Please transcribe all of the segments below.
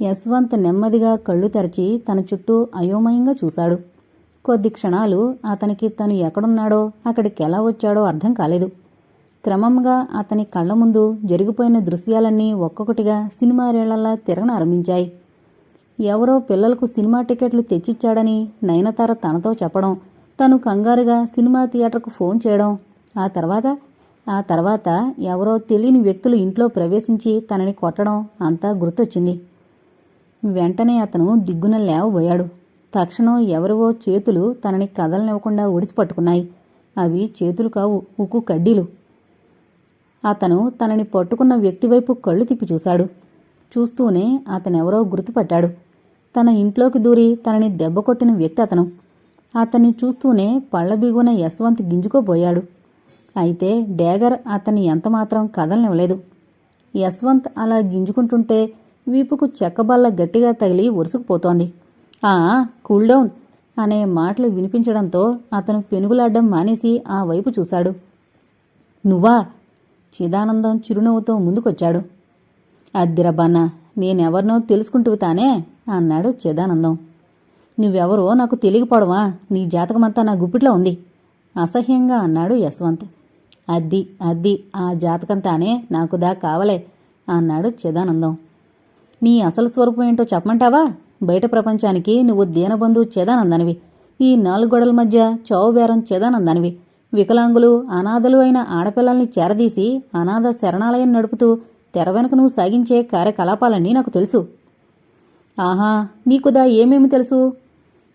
యశ్వంత్ నెమ్మదిగా కళ్ళు తెరచి తన చుట్టూ అయోమయంగా చూశాడు. కొద్ది క్షణాలు అతనికి తను ఎక్కడున్నాడో అక్కడికి ఎలా వచ్చాడో అర్థం కాలేదు. క్రమంగా అతని కళ్ళ ముందు జరిగిపోయిన దృశ్యాలన్నీ ఒక్కొక్కటిగా సినిమా రేళ్ళలా తిరగనారంభించాయి. ఎవరో పిల్లలకు సినిమా టికెట్లు తెచ్చిచ్చాడని నయనతార తనతో చెప్పడం తను కంగారుగా సినిమా థియేటర్కు ఫోన్ చేయడం ఆ తర్వాత ఆ తర్వాత ఎవరో తెలియని వ్యక్తులు ఇంట్లో ప్రవేశించి తనని కొట్టడం అంతా గుర్తొచ్చింది. వెంటనే అతను దిగ్గున లేవబోయాడు. తక్షణం ఎవరివో చేతులు తనని కదలనివ్వకుండా ఒడిసి పట్టుకున్నాయి. అవి చేతులు కావు ఉక్కు కడ్డీలు. అతను తనని పట్టుకున్న వ్యక్తి వైపు కళ్ళు తిప్పి చూశాడు. చూస్తూనే అతనెవరో గుర్తుపట్టాడు. తన ఇంట్లోకి దూరి తనని దెబ్బ కొట్టిన వ్యక్తి అతను. అతన్ని చూస్తూనే పళ్ళ బిగున యశ్వంత్ గింజుకోబోయాడు. అయితే డేగర్ అతన్ని ఎంతమాత్రం కదలనివ్వలేదు. యశ్వంత్ అలా గింజుకుంటుంటే వీపుకు చెక్కబల్ల గట్టిగా తగిలి ఉరుసుకుపోతోంది ఆ కూల్ డౌన్ అనే మాటలు వినిపించడంతో అతను పెనుగులాడ్డం మానేసి ఆ వైపు చూశాడు. నువ్వా? చిదానందం చిరునవ్వుతో ముందుకొచ్చాడు. అద్దిరబ్బన్న నేనెవరినో తెలుసుకుంటూ తానే అన్నాడు చిదానందం. నువ్వెవరో నాకు తెలియకపోవడమా? నీ జాతకమంతా నా గుప్పిట్లో ఉంది. అసహ్యంగా అన్నాడు యశ్వంత్. అద్ది అద్ది ఆ జాతకం తానే నాకుదా కావలే అన్నాడు చిదానందం. నీ అసలు స్వరూపం ఏంటో చెప్పమంటావా? బయట ప్రపంచానికి నువ్వు దీనబంధు చేదానందనివి. ఈ నాలుగు గొడవల మధ్య చౌబేరం చేదానందనివి. వికలాంగులు అనాథలు అయిన ఆడపిల్లల్ని చేరదీసి అనాథ శరణాలయం నడుపుతూ తెర వెనుక నువ్వు సాగించే కార్యకలాపాలన్నీ నాకు తెలుసు. ఆహా నీకుదా ఏమేమి తెలుసు?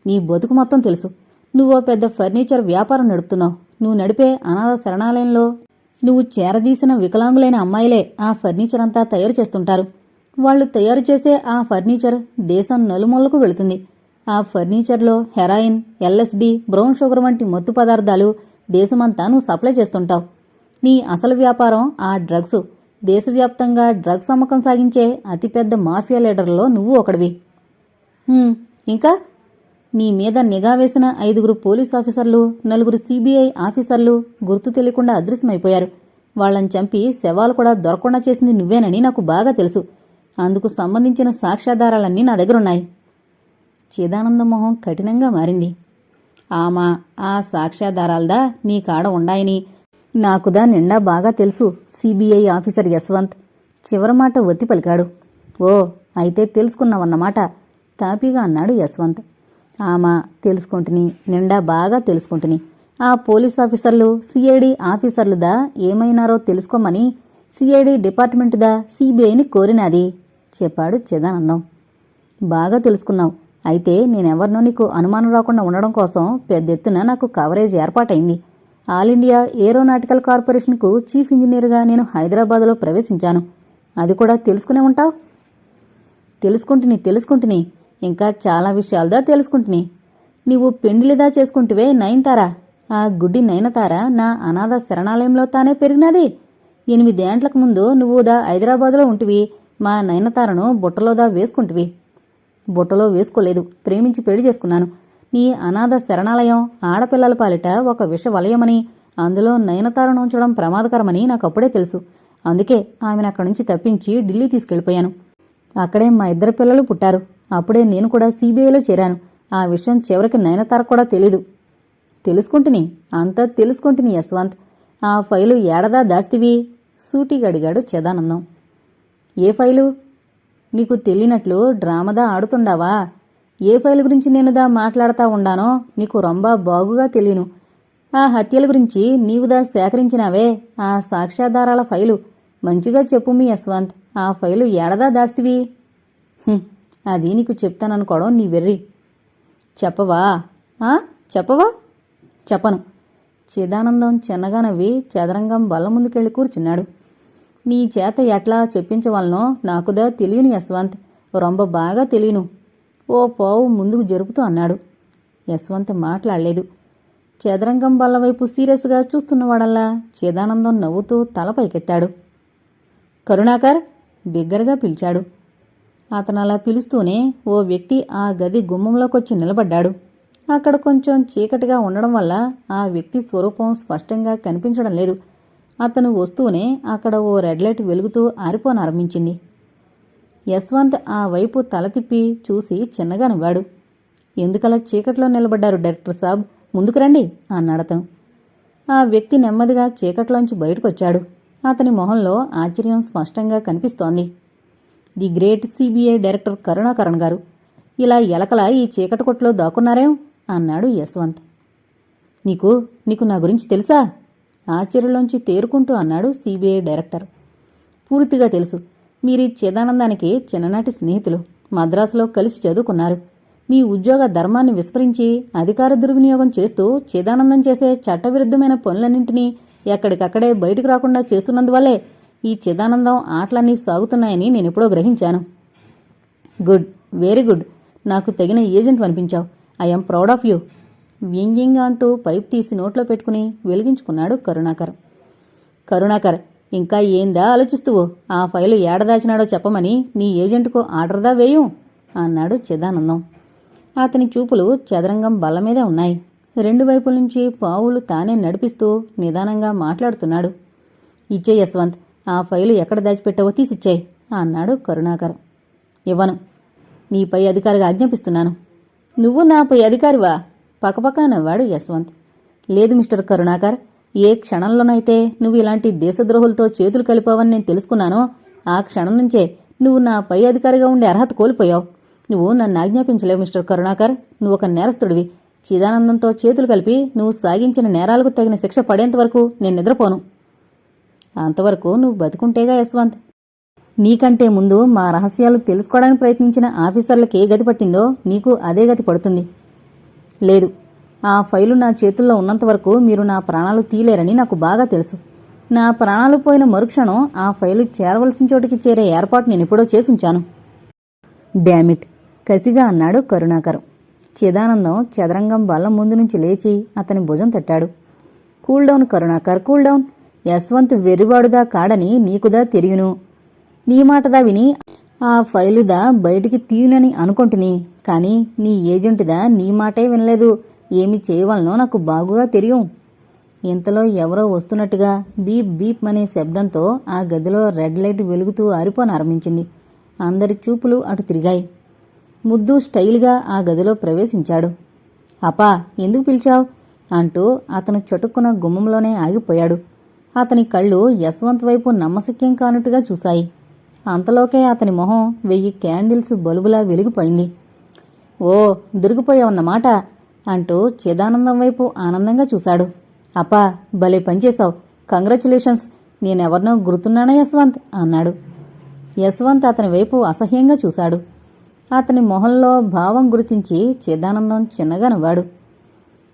నీ బతుకు మొత్తం తెలుసు. నువ్వో పెద్ద ఫర్నిచర్ వ్యాపారం నడుపుతున్నావు. నువ్వు నడిపే అనాథ శరణాలయంలో నువ్వు చేరదీసిన వికలాంగులైన అమ్మాయిలే ఆ ఫర్నిచర్ అంతా తయారు చేస్తుంటారు. వాళ్ళు తయారు చేసే ఆ ఫర్నిచర్ దేశం నలుమూలకు వెళుతుంది. ఆ ఫర్నిచర్లో హెరాయిన్ ఎల్ఎస్డి బ్రౌన్ షుగర్ వంటి మత్తు పదార్థాలు దేశమంతా నువ్వు సప్లై చేస్తుంటావు. నీ అసలు వ్యాపారం ఆ డ్రగ్స్. దేశవ్యాప్తంగా డ్రగ్స్ అమ్మకం సాగించే అతిపెద్ద మాఫియా లీడర్లో నువ్వు ఒకడివి. ఇంకా? నీ మీద నిఘా వేసిన ఐదుగురు పోలీస్ ఆఫీసర్లు నలుగురు సిబిఐ ఆఫీసర్లు గుర్తు తెలియకుండా అదృశ్యమైపోయారు. వాళ్ళని చంపి శవాలు కూడా దొరకకుండా చేసింది నువ్వేనని నాకు బాగా తెలుసు. అందుకు సంబంధించిన సాక్ష్యాధారాలన్నీ నా దగ్గరున్నాయి. చిదానంద మొహం కఠినంగా మారింది. ఆమా ఆ సాక్ష్యాధారాలదా నీ కాడ ఉండాయని. నాకుదా నిండా బాగా తెలుసు సిబిఐ ఆఫీసర్ యశ్వంత్. చివరి మాట ఒత్తి పలికాడు. ఓ అయితే తెలుసుకున్నావన్నమాట. తాపీగా అన్నాడు యశ్వంత్. ఆమా తెలుసుకుంటుని నిండా బాగా తెలుసుకుంటుని. ఆ పోలీస్ ఆఫీసర్లు సిఐడి ఆఫీసర్లుదా ఏమైనారో తెలుసుకోమని సిఐడి డిపార్ట్మెంటుదా సిబిఐని కోరినాది. చెప్పాడు చిదానందం. బాగా తెలుసుకున్నావు. అయితే నేనెవరినో నీకు అనుమానం రాకుండా ఉండడం కోసం పెద్ద ఎత్తున నాకు కవరేజ్ ఏర్పాటైంది. ఆల్ ఇండియా ఏరోనాటికల్ కార్పొరేషన్కు చీఫ్ ఇంజనీర్గా నేను హైదరాబాద్లో ప్రవేశించాను. అది కూడా తెలుసుకునే ఉంటావు? తెలుసుకుంటుని తెలుసుకుంటుని. ఇంకా చాలా విషయాలుదా తెలుసుకుంటుని. నీవు పెండిలిదా చేసుకుంటువే నయనతారా? ఆ గుడ్డి నయనతార నా అనాథ శరణాలయంలో తానే పెరిగినది. ఎనిమిదేండ్లకు ముందు నువ్వు దా హైదరాబాదులో ఉంటివి. మా నయనతారను బుట్టలోదా వేసుకుంటివి. బుట్టలో వేసుకోలేదు. ప్రేమించి పెళ్ళి చేసుకున్నాను. నీ అనాథ శరణాలయం ఆడపిల్లల పాలిట ఒక విష వలయమని అందులో నయనతారను ఉంచడం ప్రమాదకరమని నాకు అప్పుడే తెలుసు. అందుకే ఆమెను అక్కడి నుంచి తప్పించి ఢిల్లీ తీసుకెళ్ళిపోయాను అక్కడే మా ఇద్దరు పిల్లలు పుట్టారు. అప్పుడే నేను కూడా సీబీఐలో చేరాను. ఆ విషయం చివరికి నయనతార కూడా తెలీదు. తెలుసుకుంటుని అంతా తెలుసుకుంటుని యశ్వంత్. ఆ ఫైలు ఏడదా దాస్తివి? సూటిగడిగాడు చదానందం. ఏ ఫైలు? నీకు తెలియనట్లు డ్రామదా ఆడుతుండావా? ఏ ఫైల్ గురించి నేనుదా మాట్లాడతా ఉండానో నీకు రొంబా బాగుగా తెలియను. ఆ హత్యల గురించి నీవుదా సేకరించినావే? ఆ సాక్ష్యాధారాల ఫైలు. మంచిగా చెప్పు మీ యశ్వంత్. ఆ ఫైలు ఏడదా దాస్తివి? అది నీకు చెప్తాననుకోవడం నీ వెర్రి. చెప్పవా? చెప్పవా? చెప్పను. చిదానందం చిన్నగా నవ్వి చదరంగం బల్ల ముందుకెళ్ళి కూర్చున్నాడు. నీ చేత ఎట్లా చెప్పించవలనో నాకుదా తెలియను యశ్వంత్. రొంబ బాగా తెలియను. ఓ పావు ముందుకు జరుపుతూ అన్నాడు. యశ్వంత్ మాట్లాడలేదు. చదరంగం బల్ల వైపు సీరియస్గా చూస్తున్నవాడల్లా చిదానందం నవ్వుతూ తల పైకెత్తాడు. కరుణాకర్ బిగ్గరగా పిలిచాడు. అతను అలా పిలుస్తూనే ఓ వ్యక్తి ఆ గది గుమ్మంలోకొచ్చి నిలబడ్డాడు. అక్కడ కొంచెం చీకటిగా ఉండడం వల్ల ఆ వ్యక్తి స్వరూపం స్పష్టంగా కనిపించడం లేదు. అతను వస్తూనే అక్కడ ఓ రెడ్ లైట్ వెలుగుతూ ఆరిపోనారంభించింది యశ్వంత్ ఆ వైపు తల తిప్పి చూసి చిన్నగా నవ్వాడు. ఎందుకలా చీకట్లో నిలబడ్డారు డైరెక్టర్ సాబ్? ముందుకు రండి అన్నాడతను ఆ వ్యక్తి నెమ్మదిగా చీకట్లోంచి బయటకొచ్చాడు. అతని మొహంలో ఆశ్చర్యం స్పష్టంగా కనిపిస్తోంది. The great CBI director Karunakaran గారు ఇలా ఎలకలా ఈ చీకటి కొట్లో దాక్కున్నారేం? అన్నాడు యశ్వంత్. నీకు నీకు నా గురించి తెలుసా? ఆశ్చర్యంలోంచి తేరుకుంటూ అన్నాడు సిబిఐ డైరెక్టర్. పూర్తిగా తెలుసు. మీరు ఈ చిదానందానికి చిన్ననాటి స్నేహితులు. మద్రాసులో కలిసి చదువుకున్నారు. మీ ఉద్యోగ ధర్మాన్ని విస్మరించి అధికార దుర్వినియోగం చేస్తూ చిదానందం చేసే చట్టవిరుద్ధమైన పనులన్నింటినీ ఎక్కడికక్కడే బయటకు రాకుండా చేస్తున్నందువల్లే ఈ చిదానందం ఆటలన్నీ సాగుతున్నాయని నేనెప్పుడో గ్రహించాను. గుడ్. Very good. నాకు తగిన agent అనిపించావు. I'm proud of you. వ్యంగ్యంగా అంటూ పైప్ తీసి నోట్లో పెట్టుకుని వెలిగించుకున్నాడు కరుణాకర్. కరుణాకర్ ఇంకా ఏందా ఆలోచిస్తువు? ఆ ఫైలు ఏడదాచినాడో చెప్పమని నీ ఏజెంట్కు ఆర్డర్దా వేయు? అన్నాడు చిదానందం. అతని చూపులు చదరంగం బల్ల మీదే ఉన్నాయి. రెండు వైపుల నుంచి పావులు తానే నడిపిస్తూ నిదానంగా మాట్లాడుతున్నాడు. ఇచ్చే యశ్వంత్ ఆ ఫైలు ఎక్కడ దాచిపెట్టావో తీసిచ్చాయి అన్నాడు కరుణాకర్. ఇవ్వను. నీపై అధికారిగా ఆజ్ఞాపిస్తున్నాను. నువ్వు నాపై అధికారివా? పకపక నవ్వాడు యశ్వంత్. లేదు మిస్టర్ కరుణాకర్ ఏ క్షణంలోనైతే నువ్వు ఇలాంటి దేశద్రోహులతో చేతులు కలిపావని నేను తెలుసుకున్నానో ఆ క్షణం నుంచే నువ్వు నా పై అధికారిగా ఉండే అర్హత కోల్పోయావు. నువ్వు నన్ను ఆజ్ఞాపించలేవు మిస్టర్ కరుణాకర్. నువ్వు ఒక నేరస్తుడివి. చిదానందంతో చేతులు కలిపి నువ్వు సాగించిన నేరాలకు తగిన శిక్ష పడేంత వరకు నేను నిద్రపోను. అంతవరకు నువ్వు బతుకుంటేగా యశ్వంత్. నీకంటే ముందు మా రహస్యాలు తెలుసుకోవడానికి ప్రయత్నించిన ఆఫీసర్లకి ఏ గతి పట్టిందో నీకు అదే గతి పడుతుంది. లేదు. ఆ ఫైలు నా చేతుల్లో ఉన్నంత వరకు మీరు నా ప్రాణాలు తీలేరని నాకు బాగా తెలుసు. నా ప్రాణాలు పోయిన మరుక్షణం ఆ ఫైలు చేరవలసిన చోటికి చేరే ఏర్పాటు నేను ఎప్పుడో చేసుంచాను. డ్యామిట్ కసిగా అన్నాడు కరుణాకర్. చిదానందం చదరంగం బల్ల ముందు నుంచి లేచి అతని భుజం తట్టాడు. Cool down Karunakar cool down. Yashwant వెర్రివాడుదా కాడని నీకుదా తెలియను. నీ మాటదా విని ఆ ఫైలుదా బయటికి తీయునని అనుకుంటుని కానీ నీ ఏజెంట్దా నీ మాటే వినలేదు. ఏమి చేయవలనో నాకు బాగుగా తెలియం. ఇంతలో ఎవరో వస్తున్నట్టుగా బీప్ బీప్ అనే శబ్దంతో ఆ గదిలో రెడ్ లైట్ వెలుగుతూ ఆరిపోనారంభించింది అందరి చూపులు అటు తిరిగాయి. ముద్దు స్టైల్గా ఆ గదిలో ప్రవేశించాడు. అపా ఎందుకు పిలిచావు? అంటూ అతను చటుక్కున గుమ్మంలోనే ఆగిపోయాడు. అతని కళ్ళు యశ్వంత్ వైపు నమ్మశక్యం కానట్టుగా చూశాయి. అంతలోకే అతని మొహం వెయ్యి క్యాండిల్స్ బలుబులా వెలిగిపోయింది. ఓ దొరికిపోయావన్నమాట అంటూ చిదానందం వైపు ఆనందంగా చూశాడు. అప్పా భలే పనిచేశావు. కంగ్రాచులేషన్స్ నేనెవరినో గుర్తున్నానా యశ్వంత్? అన్నాడు. యశ్వంత్ అతని వైపు అసహ్యంగా చూశాడు. అతని మొహంలో భావం గుర్తించి చిదానందం చిన్నగా నవ్వాడు.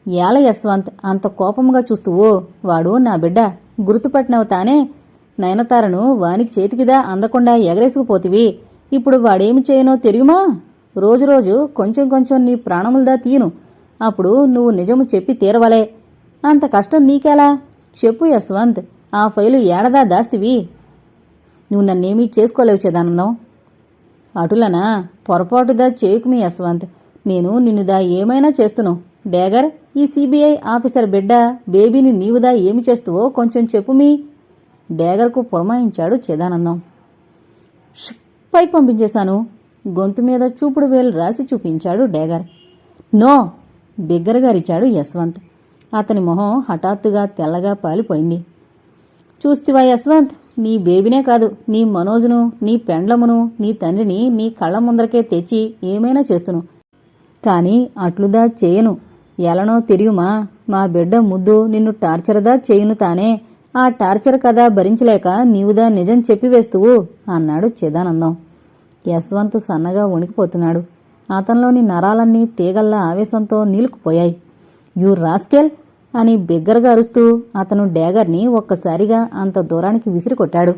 ఏల యశ్వంత్ అంత కోపంగా చూస్తూ ఓ వాడు నా బిడ్డ. గుర్తుపట్టినవు తానే నయనతారను వానికి చేతికిదా అందకుండా ఎగరేసుకుపోతివి. ఇప్పుడు వాడేమి చేయనో తెలియమా రోజురోజు కొంచెం కొంచెం నీ ప్రాణములదా తీయను. అప్పుడు నువ్వు నిజము చెప్పి తీరవలే. అంత కష్టం నీకెలా? చెప్పు యశ్వంత్ ఆ ఫైలు ఏడదా దాస్తివి? నువ్వు నన్నేమీ చేసుకోలేవు చిదానందం. అటులనా? పొరపాటుదా చేయకుమి యశ్వంత్? నేను నిన్నుదా ఏమైనా చేస్తును. డేగర్ ఈ సిబిఐ ఆఫీసర్ బిడ్డ బేబీని నీవుదా ఏమి చేస్తువో కొంచెం చెప్పుమీ డేగర్కు పురమాయించాడు చిదానందం. పైకి పంపించేశాను. గొంతు మీద చూపుడు వేలు రాసి చూపించాడు డేగర్ నో బిగ్గరగారిచాడు యశ్వంత్. అతని మొహం హఠాత్తుగా తెల్లగా పాలిపోయింది. చూస్తివా యశ్వంత్ నీ బేబీనే కాదు నీ మనోజును నీ పెండ్లమును నీ తండ్రిని నీ కళ్ళ ముందరకే తెచ్చి ఏమైనా చేస్తును. కానీ అట్లుదా చేయను. ఎలనో తెలియమా? మా బిడ్డ ముద్దు నిన్ను టార్చర్దా చేయును తానే. ఆ టార్చర్ కథ భరించలేక నీవుదా నిజం చెప్పివేస్తువు అన్నాడు చిదానందం. యశ్వంత్ సన్నగా వణికిపోతున్నాడు. అతనిలోని నరాలన్నీ తీగల్లా ఆవేశంతో నీలుకుపోయాయి యూ రాస్కెల్ అని బిగ్గరగా అరుస్తూ అతను డేగర్ని ఒక్కసారిగా అంత దూరానికి విసిరికొట్టాడు.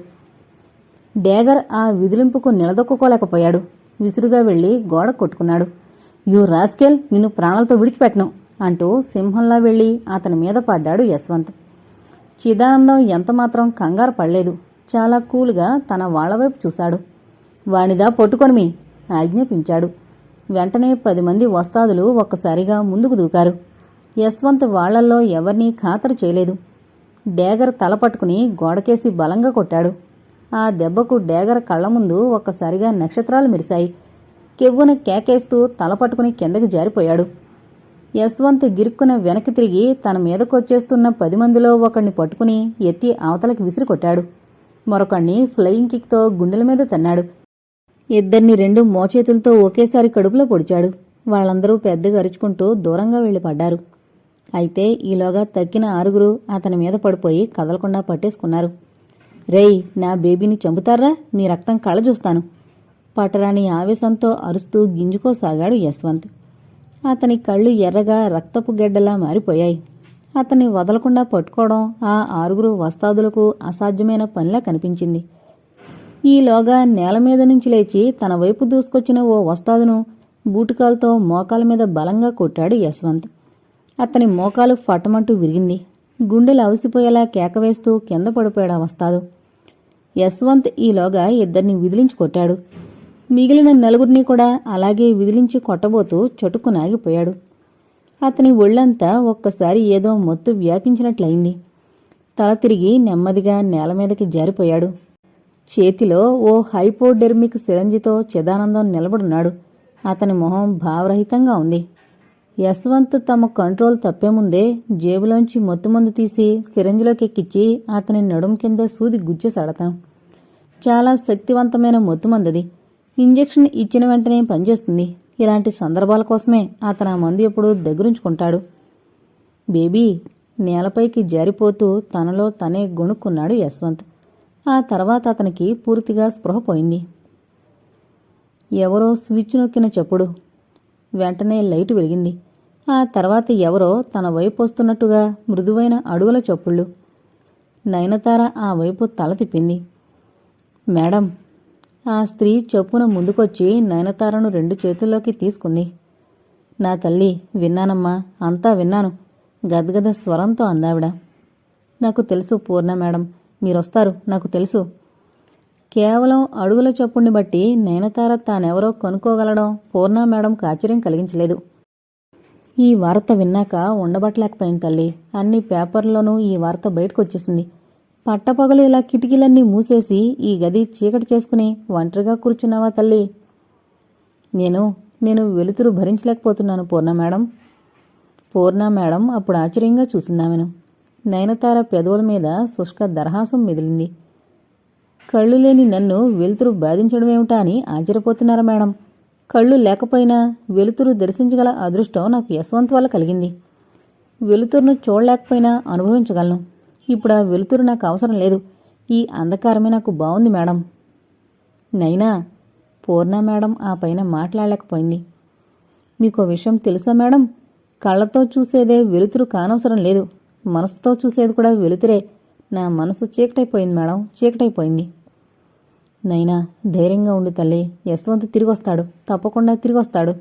డేగర్ ఆ విదిలింపుకు నిలదొక్కుకోలేకపోయాడు. విసురుగా వెళ్ళి గోడ కొట్టుకున్నాడు. యూ రాస్కెల్ నిన్ను ప్రాణాలతో విడిచిపెట్టను అంటూ సింహంలా వెళ్ళి అతని మీద పడ్డాడు యశ్వంత్. చిదానందం ఎంతమాత్రం కంగారు పడలేదు. చాలా కూల్గా తన వాళ్ళవైపు చూశాడు. వానిదా పట్టుకొనిమి ఆజ్ఞాపించాడు. వెంటనే పది మంది వస్తాదులు ఒక్కసారిగా ముందుకు దూకారు. యశ్వంత్ వాళ్ళల్లో ఎవరినీ ఖాతరు చేయలేదు. డేగర్ తల పట్టుకుని గోడకేసి బలంగా కొట్టాడు. ఆ దెబ్బకు డేగర్ కళ్ళ ముందు ఒక్కసారిగా నక్షత్రాలు మెరిశాయి. కెవ్వున కేకేస్తూ తల పట్టుకుని కిందకి జారిపోయాడు. యశ్వంత్ గిరుక్కున వెనక్కి తిరిగి తన మీదకొచ్చేస్తున్న పది మందిలో ఒకణ్ణి పట్టుకుని ఎత్తి అవతలకి విసిరి కొట్టాడు మరొకణ్ణి ఫ్లయింగ్ కిక్తో గుండెల మీద తన్నాడు. ఇద్దరిని రెండు మోచేతులతో ఒకేసారి కడుపులో పొడిచాడు. వాళ్ళందరూ పెద్దగా అరుచుకుంటూ దూరంగా వెళ్ళిపడ్డారు. అయితే ఈలోగా తక్కిన ఆరుగురు అతని మీద పడిపోయి కదలకుండా పట్టేసుకున్నారు. రేయ్ నా బేబీని చంపుతారా? మీ రక్తం కళ్ళ చూస్తాను పటరాని ఆవేశంతో అరుస్తూ గింజుకోసాగాడు యశ్వంత్. అతని కళ్ళు ఎర్రగా రక్తపు గెడ్డలా మారిపోయాయి. అతన్ని వదలకుండా పట్టుకోవడం ఆ ఆరుగురు వస్తాదులకు అసాధ్యమైన పనిలా కనిపించింది. ఈలోగా నేల మీద నుంచి లేచి తన వైపు దూసుకొచ్చిన ఓ వస్తాదును బూటుకాలతో మోకాల మీద బలంగా కొట్టాడు యశ్వంత్. అతని మోకాలు ఫటమంటూ విరిగింది. గుండెలు అవిసిపోయేలా కేకవేస్తూ కింద పడిపోయాడు ఆ వస్తాదు. యశ్వంత్ ఈలోగా ఇద్దరిని విదిలించి కొట్టాడు. మిగిలిన నలుగురిని కూడా అలాగే విదిలించి కొట్టబోతూ చటుక్కునాగిపోయాడు అతని ఒళ్ళంతా ఒక్కసారి ఏదో మొత్తు వ్యాపించినట్లయింది. తల తిరిగి నెమ్మదిగా నేల మీదకి జారిపోయాడు. చేతిలో ఓ హైపోడెర్మిక్ సిరంజితో చిదానందం నిలబడున్నాడు. అతని మొహం భావరహితంగా ఉంది. యశ్వంత్ తమ కంట్రోల్ తప్పే ముందే జేబులోంచి మొత్తుమందు తీసి సిరంజిలోకి అతని నడుం కింద సూది గుచ్చేసాడతాం చాలా శక్తివంతమైన మొత్తుమందది ఇంజెక్షన్ ఇచ్చిన వెంటనే పనిచేస్తుంది? ఇలాంటి సందర్భాల కోసమే అతను ఆ మందు ఎప్పుడు దగ్గరుంచుకుంటాడు. బేబీ నేలపైకి జారిపోతూ తనలో తనే గొణుక్కున్నాడు యశ్వంత్. ఆ తర్వాత అతనికి పూర్తిగా స్పృహ పోయింది. ఎవరో స్విచ్ నొక్కిన చెప్పుడు. వెంటనే లైట్ వెలిగింది. ఆ తర్వాత ఎవరో తన వైపు వస్తున్నట్టుగా మృదువైన అడుగుల చప్పుళ్ళు. నయనతార ఆ వైపు తల తిప్పింది. మేడం ఆ స్త్రీ చొప్పున ముందుకొచ్చి నయనతారను రెండు చేతుల్లోకి తీసుకుంది. నా తల్లి విన్నానమ్మా అంతా విన్నాను. గద్గద స్వరంతో అందావిడ. నాకు తెలుసు పూర్ణ మేడం మీరొస్తారు నాకు తెలుసు. కేవలం అడుగుల చప్పుడిని బట్టి నయనతార తానెవరో కనుక్కోగలడం పూర్ణ మేడంకు ఆశ్చర్యం కలిగించలేదు. ఈ వార్త విన్నాక ఉండబట్టలేకపోయింది తల్లి. అన్ని పేపర్లోనూ ఈ వార్త బయటకు వచ్చేసింది పట్టపగలు ఇలా కిటికీలన్నీ మూసేసి ఈ గది చీకటి చేసుకుని ఒంటరిగా కూర్చున్నావా తల్లి? నేను నేను వెలుతురు భరించలేకపోతున్నాను పూర్ణ మేడం. పూర్ణ మేడం అప్పుడు ఆశ్చర్యంగా చూసిందామెను. నయనతార పెదవుల మీద శుష్క దరహాసం మిదిలింది. కళ్ళు లేని నన్ను వెలుతురు బాధించడమేమిటా అని ఆశ్చర్యపోతున్నారా మేడం? కళ్ళు లేకపోయినా వెలుతురు దర్శించగల అదృష్టం నాకు యశ్వంత్ వల్ల కలిగింది. వెలుతురును చూడలేకపోయినా అనుభవించగలను. ఇప్పుడు ఆ వెలుతురు నాకు అవసరం లేదు. ఈ అంధకారమే నాకు బాగుంది మేడం. నైనా పూర్ణ మేడం ఆ పైన మాట్లాడలేకపోయింది. మీకు విషయం తెలుసా మేడం? కళ్ళతో చూసేదే వెలుతురు కానవసరం లేదు. మనసుతో చూసేది కూడా వెలుతురే. నా మనసు చీకటైపోయింది మేడం. చీకటైపోయింది. నైనా ధైర్యంగా ఉండి తల్లి. యశ్వంత్ తిరిగొస్తాడు. తప్పకుండా తిరిగొస్తాడు.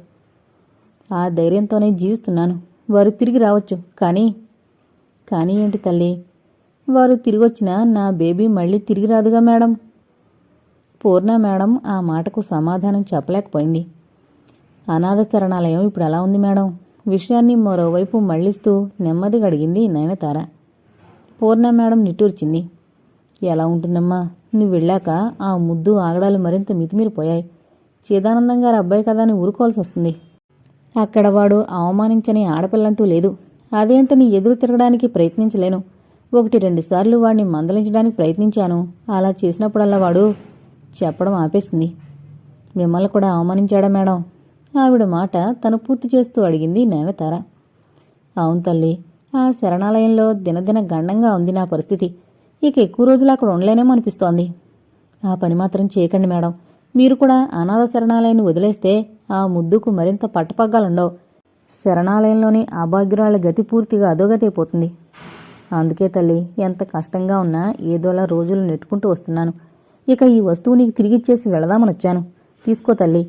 ఆ ధైర్యంతోనే జీవిస్తున్నాను. వారు తిరిగి రావచ్చు. కానీ కానీ ఏంటి తల్లి? వారు తిరిగొచ్చినా నా బేబీ మళ్ళీ తిరిగి రాదుగా మేడం. పూర్ణ మేడం ఆ మాటకు సమాధానం చెప్పలేకపోయింది. అనాథ శరణాలయం ఇప్పుడు ఎలా ఉంది మేడం? విషయాన్ని మరోవైపు మళ్ళిస్తూ నెమ్మదిగా అడిగింది నయనతార. పూర్ణ మేడం నిట్టూర్చింది. ఎలా ఉంటుందమ్మా? నువ్వు వెళ్ళాక ఆ ముద్దు ఆగడాలు మరింత మితిమీరిపోయాయి. చిదానందం గారు అబ్బాయి కదా అని ఊరుకోవాల్సి వస్తుంది. అక్కడ వాడు అవమానించని ఆడపిల్లంటూ లేదు. అదేంటని ఎదురు తిరగడానికి ప్రయత్నించలేను. ఒకటి రెండుసార్లు వాడిని మందలించడానికి ప్రయత్నించాను. అలా చేసినప్పుడల్లా వాడు చెప్పడం ఆపేసింది. మిమ్మల్ని కూడా అవమానించాడా మేడం? ఆవిడ మాట తను పూర్తి చేస్తూ అడిగింది నేనతార అవును తల్లి ఆ శరణాలయంలో దినదిన గండంగా ఉంది నా పరిస్థితి. ఇక ఎక్కువ రోజులు అక్కడ ఉండలేనేమో అనిపిస్తోంది. ఆ పని మాత్రం చేయకండి మేడం. మీరు కూడా అనాథ శరణాలయాన్ని వదిలేస్తే ఆ ముద్దుకు మరింత పట్టపగ్గాలుండవు. శరణాలయంలోని అభాగ్యురాల గతి పూర్తిగా అధోగతైపోతుంది అందుకే తల్లి ఎంత కష్టంగా ఉన్నా ఏదోలా రోజులు నెట్టుకుంటూ వస్తున్నాను. ఇక ఈ వస్తువు నీకు తిరిగిచ్చేసి వెళదామని వచ్చాను. తీసుకో తల్లి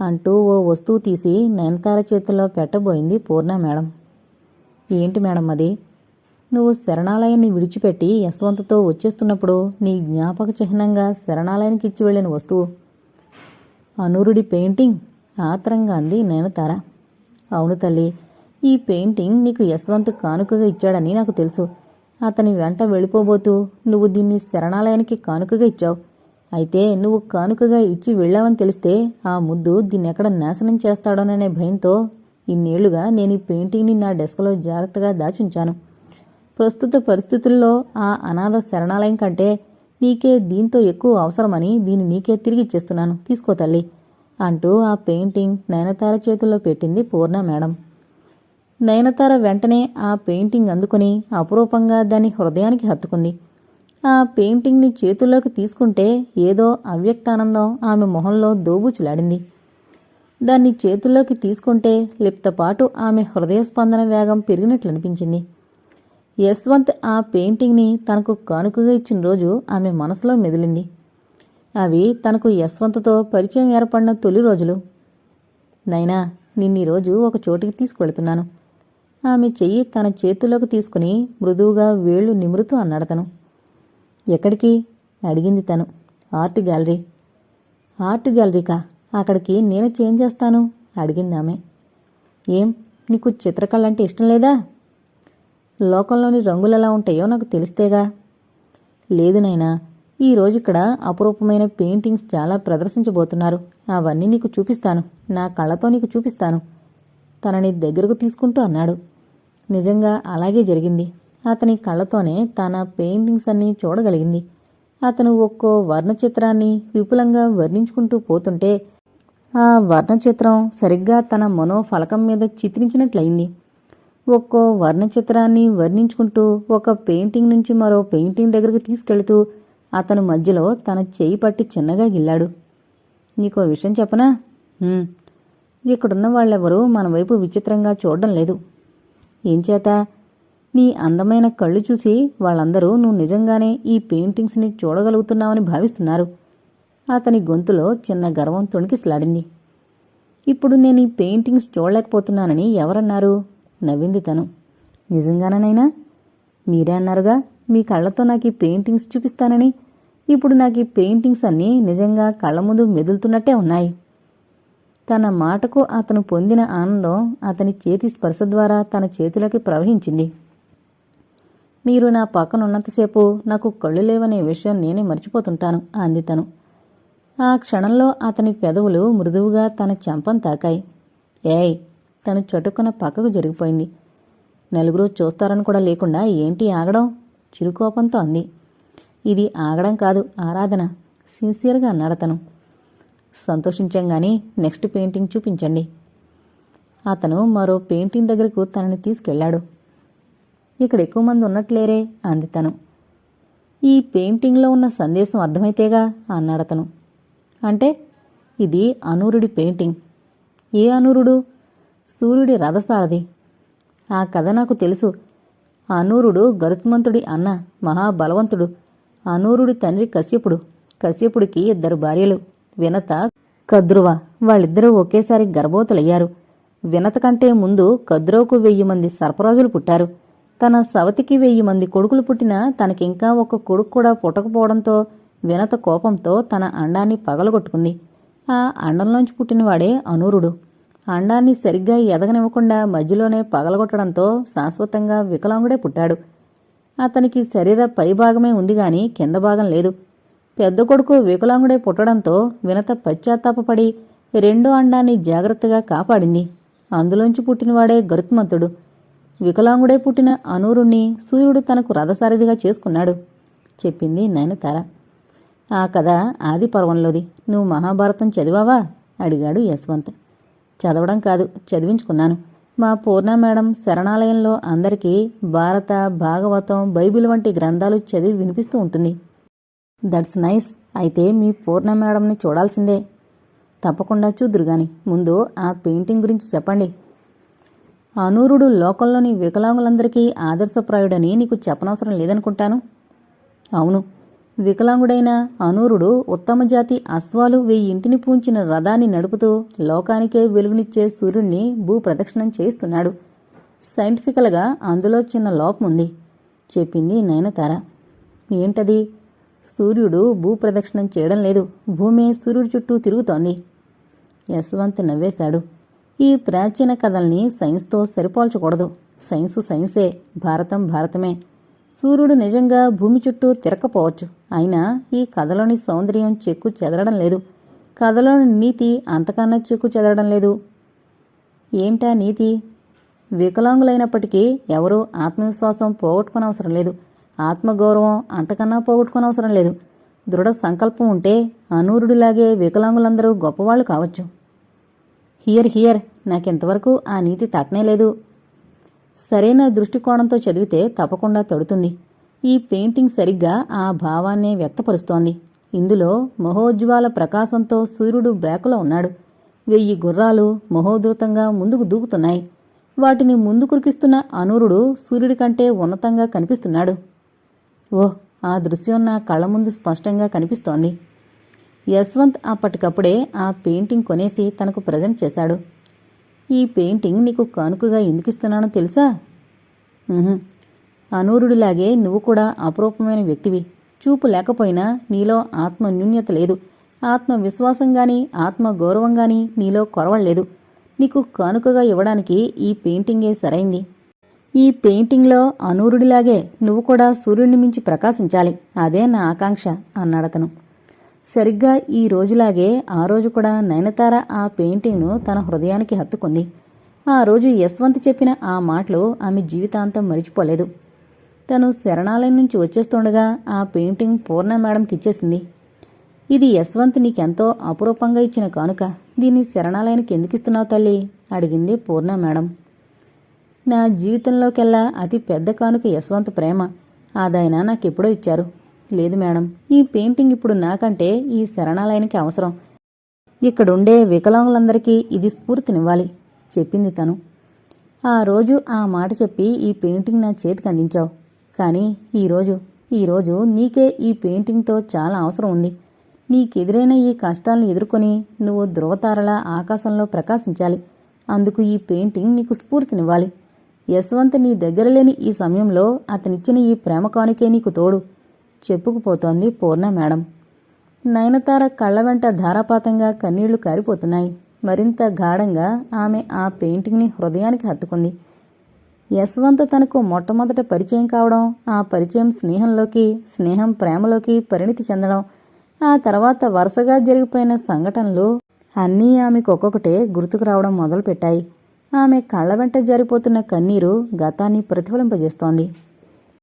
అంటూ ఓ వస్తువు తీసి నయనతార చేతిలో పెట్టబోయింది పూర్ణ మేడం. ఏంటి మేడం అది? నువ్వు శరణాలయాన్ని విడిచిపెట్టి యశ్వంత్తో వచ్చేస్తున్నప్పుడు నీ జ్ఞాపక చిహ్నంగా శరణాలయానికి ఇచ్చి వెళ్ళిన వస్తువు. అనూరుడి పెయింటింగ్ ఆత్రంగా అంది నయనతార. అవును తల్లి ఈ పెయింటింగ్ నీకు యశ్వంత్ కానుకగా ఇచ్చాడని నాకు తెలుసు. అతని వెంట వెళ్ళిపోబోతూ నువ్వు దీన్ని శరణాలయానికి కానుకగా ఇచ్చావు. అయితే నువ్వు కానుకగా ఇచ్చి వెళ్ళావని తెలిస్తే ఆ ముద్దు దీన్నెక్కడ నాశనం చేస్తాడోననే భయంతో ఇన్నేళ్ళుగా నేను ఈ పెయింటింగ్ని నా డెస్క్లో జాగ్రత్తగా దాచుంచాను. ప్రస్తుత పరిస్థితుల్లో ఆ అనాథ శరణాలయం కంటే నీకే దీంతో ఎక్కువ అవసరమని దీన్ని నీకే తిరిగి ఇచ్చేస్తున్నాను. తీసుకో తల్లి అంటూ ఆ పెయింటింగ్ నయనతార చేతుల్లో పెట్టింది పూర్ణ మేడం. నయనతార వెంటనే ఆ పెయింటింగ్ అందుకుని అపురూపంగా దాన్ని హృదయానికి హత్తుకుంది. ఆ పెయింటింగ్ని చేతుల్లోకి తీసుకుంటే ఏదో అవ్యక్తానందం ఆమె మొహంలో దోబుచులాడింది. దాన్ని చేతుల్లోకి తీసుకుంటే లిప్తపాటు ఆమె హృదయ స్పందన వేగం పెరిగినట్లనిపించింది. యశ్వంత్ ఆ పెయింటింగ్ని తనకు కానుకగా ఇచ్చిన రోజు ఆమె మనసులో మెదిలింది. అవి తనకు యశ్వంత్తో పరిచయం ఏర్పడిన తొలి రోజులు. నైనా నిన్నీరోజు ఒక చోటికి తీసుకువెళుతున్నాను. ఆమె చెయ్యి తన చేతుల్లోకి తీసుకుని మృదువుగా వేళ్ళు నిమురుతూ అన్నాడతను ఎక్కడికి? అడిగింది తను. Art gallery. ఆర్ట్ గ్యాలరీకా? అక్కడికి నేను చేంజ్ చేస్తాను అడిగింది ఆమె. ఏం? నీకు చిత్రకళ అంటే ఇష్టం లేదా? లోకంలోని రంగులు ఎలా ఉంటాయో నాకు తెలిస్తేగా. లేదు నైనా ఈరోజు ఇక్కడ అపురూపమైన పెయింటింగ్స్ చాలా ప్రదర్శించబోతున్నారు. అవన్నీ నీకు చూపిస్తాను. నా కళ్ళతో నీకు చూపిస్తాను. తనని దగ్గరకు తీసుకుంటూ అన్నాడు. నిజంగా అలాగే జరిగింది. అతని కళ్ళతోనే తన పెయింటింగ్స్ అన్నీ చూడగలిగింది. అతను ఒక్కో వర్ణచిత్రాన్ని విపులంగా వర్ణించుకుంటూ పోతుంటే ఆ వర్ణచిత్రం సరిగ్గా తన మనోఫలకం మీద చిత్రించినట్లయింది. ఒక్కో వర్ణచిత్రాన్ని వర్ణించుకుంటూ ఒక పెయింటింగ్ నుంచి మరో పెయింటింగ్ దగ్గరకు తీసుకెళ్తూ అతను మధ్యలో తన చేయి పట్టి చిన్నగా గిల్లాడు. నీకో విషయం చెప్పనా? ఇక్కడున్న వాళ్ళెవరూ మన వైపు విచిత్రంగా చూడడం లేదు. ఏం చేత? నీ అందమైన కళ్ళు చూసి వాళ్ళందరూ నువ్వు నిజంగానే ఈ పెయింటింగ్స్ని చూడగలుగుతున్నావని భావిస్తున్నారు. అతని గొంతులో చిన్న గర్వం తొణికిసలాడింది. ఇప్పుడు నేను ఈ పెయింటింగ్స్ చూడలేకపోతున్నానని ఎవరన్నారు? నవ్వింది తను. నిజంగానైనా మీరే అన్నారుగా మీ కళ్ళతో నాకు ఈ పెయింటింగ్స్ చూపిస్తానని. ఇప్పుడు నాకు ఈ పెయింటింగ్స్ అన్నీ నిజంగా కళ్ళ ముందు మెదులుతున్నట్టే ఉన్నాయి. తన మాటకు అతను పొందిన ఆనందం అతని చేతి స్పర్శ ద్వారా తన చేతిలోకి ప్రవహించింది. మీరు నా పక్కన ఉన్నంతసేపు నాకు కళ్ళు లేవనే విషయం నేనే మర్చిపోతుంటాను అంది తను. ఆ క్షణంలో అతని పెదవులు మృదువుగా తన చెంపను తాకాయి. ఏయ్ తను చటుకున పక్కకు జరిగిపోయింది. నలుగురు చూస్తారని కూడా లేకుండా ఏంటి ఆగడం? చిరుకోపంతో అంది. ఇది ఆగడం కాదు ఆరాధన. సిన్సియర్గా అన్నాడతను సంతోషించాం గాని నెక్స్ట్ పెయింటింగ్ చూపించండి. అతను మరో పెయింటింగ్ దగ్గరకు తనని తీసుకెళ్ళాడు. ఇక్కడ ఎక్కువ మంది ఉన్నట్లేరే అంది తను. ఈ పెయింటింగ్లో ఉన్న సందేశం అర్థమైతేగా అన్నాడతను అంటే ఇది అనూరుడి పెయింటింగ్. ఏ అనూరుడు? సూర్యుడి రథసారథి. ఆ కథ నాకు తెలుసు. అనూరుడు గరుత్మంతుడి అన్న మహాబలవంతుడు. అనూరుడి తండ్రి కశ్యపుడు. కశ్యపుడికి ఇద్దరు భార్యలు. వినత కద్రువ వాళ్ళిద్దరూ ఒకేసారి గర్భవతులయ్యారు. వినత కంటే ముందు కద్రువకు వెయ్యి మంది సర్పరాజులు పుట్టారు. తన సవతికి వెయ్యి మంది కొడుకులు పుట్టినా తనకింకా ఒక కొడుకు కూడా పుట్టకపోవడంతో వినత కోపంతో తన అండాన్ని పగలగొట్టుకుంది. ఆ అండంలోంచి పుట్టినవాడే అనూరుడు. అండాన్ని సరిగ్గా ఎదగనివ్వకుండా మధ్యలోనే పగలగొట్టడంతో శాశ్వతంగా వికలాంగుడే పుట్టాడు. అతనికి శరీర పైభాగమే ఉంది గాని కింద భాగం లేదు. పెద్ద కొడుకు వికలాంగుడే పుట్టడంతో వినత పశ్చాత్తాపపడి రెండో అండాన్ని జాగ్రత్తగా కాపాడింది. అందులోంచి పుట్టినవాడే గరుత్మంతుడు. వికలాంగుడే పుట్టిన అనూరుణ్ణి సూర్యుడు తనకు రథసారథిగా చేసుకున్నాడు చెప్పింది నయనతార. ఆ కథ ఆది పర్వంలోది. నువ్వు మహాభారతం చదివావా? అడిగాడు యశ్వంత్. చదవడం కాదు చదివించుకున్నాను. మా పూర్ణ మేడం శరణాలయంలో అందరికీ భారత భాగవతం బైబిల్ వంటి గ్రంథాలు చదివి వినిపిస్తూ ఉంటుంది. That's nice. అయితే మీ పూర్ణ మేడంని చూడాల్సిందే. తప్పకుండా చూద్దురు గాని ముందు ఆ పెయింటింగ్ గురించి చెప్పండి. అనూరుడు లోకంలోని వికలాంగులందరికీ ఆదర్శప్రాయుడని నీకు చెప్పనవసరం లేదనుకుంటాను. అవును. వికలాంగుడైన అనూరుడు ఉత్తమ జాతి అశ్వాలు వెయ్యి ఇంటిని పూంచిన రథాన్ని నడుపుతూ లోకానికే వెలుగునిచ్చే సూర్యుణ్ణి భూప్రదక్షిణం చేస్తున్నాడు సైంటిఫికల్గా అందులో చిన్న లోపం ఉంది చెప్పింది నయనతార. ఏంటది? సూర్యుడు భూప్రదక్షిణం చేయడం లేదు. భూమి సూర్యుడి చుట్టూ తిరుగుతోంది. యశ్వంత్ నవ్వేశాడు. ఈ ప్రాచీన కథల్ని సైన్స్తో సరిపోల్చకూడదు. సైన్సు సైన్సే. భారతం భారతమే. సూర్యుడు నిజంగా భూమి చుట్టూ తిరగకపోవచ్చు. అయినా ఈ కథలోని సౌందర్యం చెక్కు చెదరడం లేదు. కథలోని నీతి అంతకన్నా చెక్కు చెదరడం లేదు. ఏంటా నీతి? వికలాంగులైనప్పటికీ ఎవరూ ఆత్మవిశ్వాసం పోగొట్టుకునవసరం లేదు. ఆత్మగౌరవం అంతకన్నా పోగొట్టుకోనవసరం లేదు. దృఢ సంకల్పం ఉంటే అనూరుడిలాగే వికలాంగులందరూ గొప్పవాళ్ళు కావచ్చు. హియర్ హియర్ నాకింతవరకు ఆ నీతి తట్టనే లేదు. సరైన దృష్టికోణంతో చదివితే తప్పకుండా తడుతుంది. ఈ పెయింటింగ్ సరిగ్గా ఆ భావాన్నే వ్యక్తపరుస్తోంది. ఇందులో మహోజ్వాల ప్రకాశంతో సూర్యుడు బ్యాకులో ఉన్నాడు. వెయ్యి గుర్రాలు మహోధృతంగా ముందుకు దూకుతున్నాయి. వాటిని ముందు కురికిస్తున్న అనూరుడు సూర్యుడి కంటే ఉన్నతంగా కనిపిస్తున్నాడు. ఓహ్ ఆ దృశ్యం నా కళ్ళ ముందు స్పష్టంగా కనిపిస్తోంది. యశ్వంత్ అప్పటికప్పుడే ఆ పెయింటింగ్ కొనేసి తనకు ప్రజెంట్ చేశాడు. ఈ పెయింటింగ్ నీకు కానుకగా ఎందుకిస్తున్నానో తెలుసా? అనూరుడిలాగే నువ్వు కూడా అపురూపమైన వ్యక్తివి. చూపు లేకపోయినా నీలో ఆత్మ న్యూన్యత లేదు. ఆత్మవిశ్వాసం గాని ఆత్మ గౌరవం గాని నీలో కొరవలేదు నీకు కానుకగా ఇవ్వడానికి ఈ పెయింటింగే సరైంది. ఈ పెయింటింగ్లో అనూరుడిలాగే నువ్వు కూడా సూర్యుడిని మించి ప్రకాశించాలి. అదే నా ఆకాంక్ష అన్నాడతను సరిగ్గా ఈ రోజులాగే ఆ రోజు కూడా నయనతార ఆ పెయింటింగ్ను తన హృదయానికి హత్తుకుంది. ఆ రోజు యశ్వంత్ చెప్పిన ఆ మాటలు ఆమె జీవితాంతం మరిచిపోలేదు. తను శరణాలయం నుంచి వచ్చేస్తుండగా ఆ పెయింటింగ్ పూర్ణ మేడంకి ఇచ్చేసింది. ఇది యశ్వంత్ నీకెంతో అపురూపంగా ఇచ్చిన కానుక. దీన్ని శరణాలయానికి ఎందుకు ఇస్తున్నావు తల్లి? అడిగింది పూర్ణ మేడం. నా జీవితంలోకెల్లా అతి పెద్ద కానుక యశ్వంత్ ప్రేమ. ఆదాయన నాకెప్పుడో ఇచ్చారు. లేదు మేడం ఈ పెయింటింగ్ ఇప్పుడు నాకంటే ఈ శరణాలయానికి అవసరం. ఇక్కడుండే వికలాంగులందరికీ ఇది స్ఫూర్తినివ్వాలి చెప్పింది తను. ఆ రోజు ఆ మాట చెప్పి ఈ పెయింటింగ్ నా చేతికి అందించావు. కానీ ఈరోజు ఈరోజు నీకే ఈ పెయింటింగ్తో చాలా అవసరం ఉంది. నీకెదురైన ఈ కష్టాలను ఎదుర్కొని నువ్వు ధృవతారలా ఆకాశంలో ప్రకాశించాలి. అందుకు ఈ పెయింటింగ్ నీకు స్ఫూర్తినివ్వాలి. యశ్వంత్ నీ దగ్గర లేని ఈ సమయంలో అతనిచ్చిన ఈ ప్రేమ కానుకే నీకు తోడు. చెప్పుకుపోతోంది పూర్ణ మేడం. నయనతార కళ్ళ వెంట ధారాపాతంగా కన్నీళ్ళు కారిపోతున్నాయి. మరింత గాఢంగా ఆమె ఆ పెయింటింగ్ని హృదయానికి హత్తుకుంది. యశ్వంత్ తనకు మొట్టమొదట పరిచయం కావడం ఆ పరిచయం స్నేహంలోకి స్నేహం ప్రేమలోకి పరిణితి చెందడం ఆ తర్వాత వరుసగా జరిగిపోయిన సంఘటనలు అన్నీ ఆమెకు ఒక్కొక్కటే గుర్తుకు రావడం మొదలుపెట్టాయి. ఆమె కళ్ళ వెంట జారిపోతున్న కన్నీరు గతాన్ని ప్రతిఫలింపజేస్తోంది.